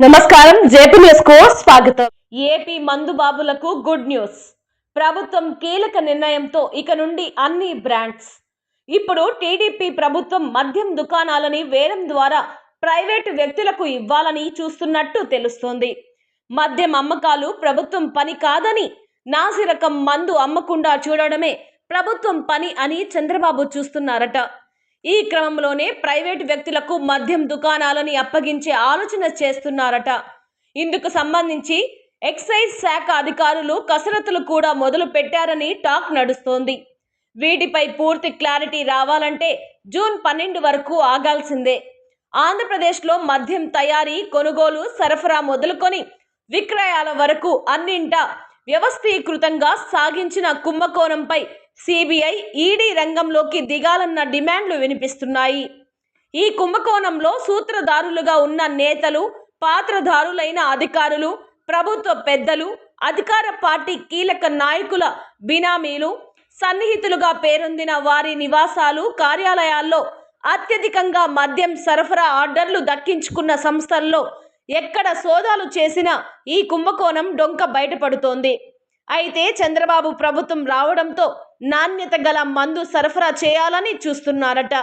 నమస్కారం జేపీ న్యూస్కు స్వాగతం. ఏపీ మందుబాబులకు గుడ్ న్యూస్. ప్రభుత్వం కీలక నిర్ణయంతో ఇక నుండి అన్ని బ్రాండ్స్. ఇప్పుడు టీడీపీ ప్రభుత్వం మద్యం దుకాణాలని వేలం ద్వారా ప్రైవేటు వ్యక్తులకు ఇవ్వాలని చూస్తున్నట్టు తెలుస్తోంది. మద్యం అమ్మకాలు ప్రభుత్వం పని కాదని నాసిరకం మందు అమ్మకుండా చూడడమే ప్రభుత్వం పని అని చంద్రబాబు చూస్తున్నారట. ఈ క్రమంలోనే ప్రైవేటు వ్యక్తులకు మద్యం దుకాణాలని అప్పగించే ఆలోచన చేస్తున్నారట. ఇందుకు సంబంధించి ఎక్సైజ్ శాఖ అధికారులు కసరత్తులు కూడా మొదలు పెట్టారని టాక్ నడుస్తోంది. వీటిపై పూర్తి క్లారిటీ రావాలంటే జూన్ పన్నెండు వరకు ఆగాల్సిందే. ఆంధ్రప్రదేశ్లో మద్యం తయారీ కొనుగోలు సరఫరా మొదలుకొని విక్రయాల వరకు అన్నింటా వ్యవస్థీకృతంగా సాగించిన కుంభకోణంపై సిబిఐ ఈడీ రంగంలోకి దిగాలన్న డిమాండ్లు వినిపిస్తున్నాయి. ఈ కుంభకోణంలో సూత్రధారులుగా ఉన్న నేతలు పాత్రధారులైన అధికారులు ప్రభుత్వ పెద్దలు అధికార పార్టీ కీలక నాయకుల బినామీలు సన్నిహితులుగా పేరొందిన వారి నివాసాలు కార్యాలయాల్లో అత్యధికంగా మద్యం సరఫరా ఆర్డర్లు దక్కించుకున్న సంస్థల్లో ఎక్కడ సోదాలు చేసినా ఈ కుంభకోణం డొంక బయటపడుతోంది. అయితే చంద్రబాబు ప్రభుత్వం రావడంతో నాణ్యత గల మందు సరఫరా చేయాలని చూస్తున్నారట.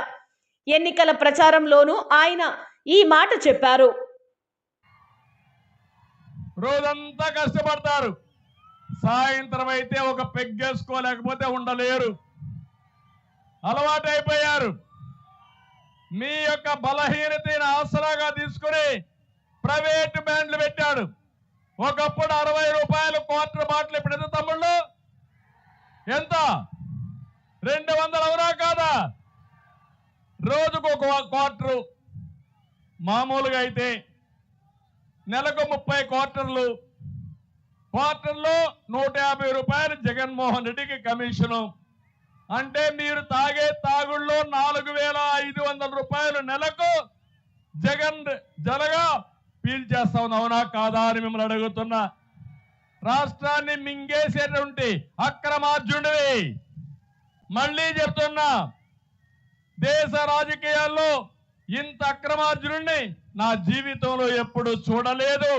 ఎన్నికల ప్రచారంలోనూ ఆయన ఈ మాట చెప్పారు. రోజంతా కష్టపడతారు. సాయంత్రం అయితే ఒక పెగ్గేసుకోలేకపోతే ఉండలేరు. అలవాటైపోయారు. మీ యొక్క బలహీనతైన ఆసరాగా ప్రైవేట్ బ్యాండ్లు పెట్టాడు. ఒకప్పుడు అరవై రూపాయలు క్వార్టర్ బాటిల్ ఇప్పుడు ఎంత తమ్ముళ్ళు? ఎంత? రెండు వందలు అవునా కాదా? రోజుకు ఒక క్వార్టరు. మామూలుగా అయితే నెలకు ముప్పై క్వార్టర్లు. క్వార్టర్లో నూట యాభై రూపాయలు జగన్మోహన్ రెడ్డికి కమిషను. అంటే మీరు తాగే తాగుళ్ళలో నాలుగు వేల ఐదు వందల రూపాయలు నెలకు జగన్ జలగా పీల్చేస్తా చేస్తా అవునా కాదా అని మిమ్మల్ని అడుగుతున్నా రాష్ట్రాన్ని మింగేసేటువంటి అక్రమార్జుడివి మళ్ళీ చెప్తున్నా దేశ రాజకీయాల్లో ఇంత అక్రమార్జునుడిని నా జీవితంలో ఎప్పుడు చూడలేదు.